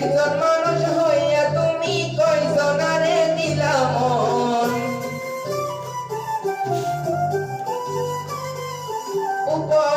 একজন মানুষ হইয়া তুমি কয়জনারে দিলা মন? উপর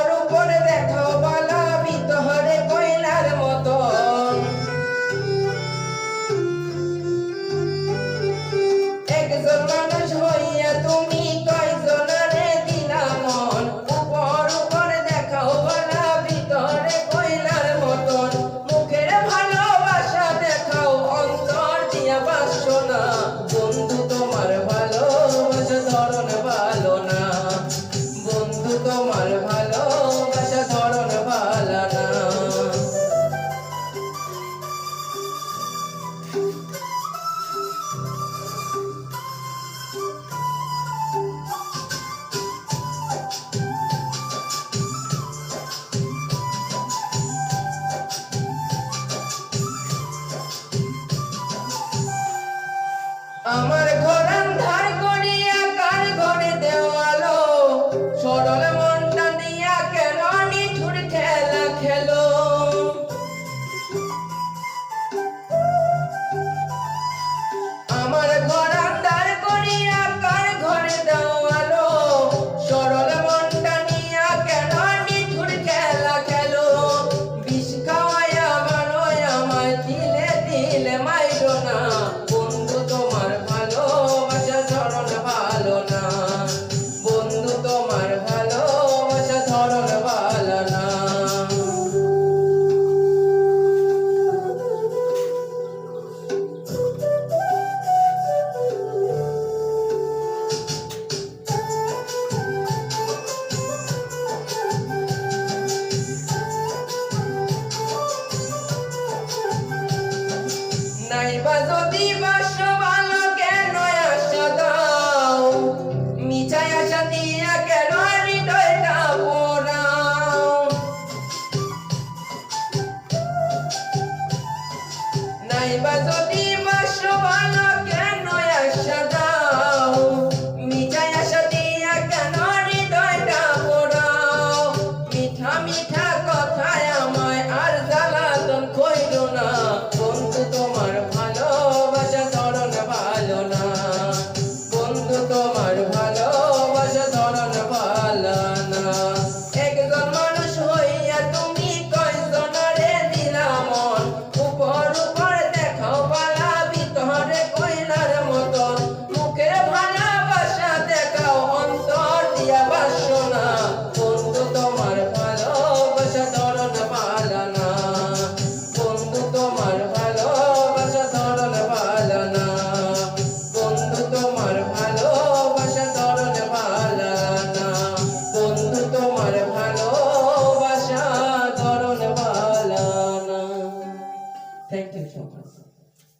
খেলা। আমার ঘর আন্দার কার ঘরে দেওয়ালো সরল মনটা নিয়া কেন নিঠুর খেলা খেলো? বিষ বানোয় আমায় দিলে দিলে মাইরো নাইবা যদি বাস ভালো কেন আশা দাও মিছাই আশা দিয়া কেন হৃদয়টা পোড়াও? নাইবা যদি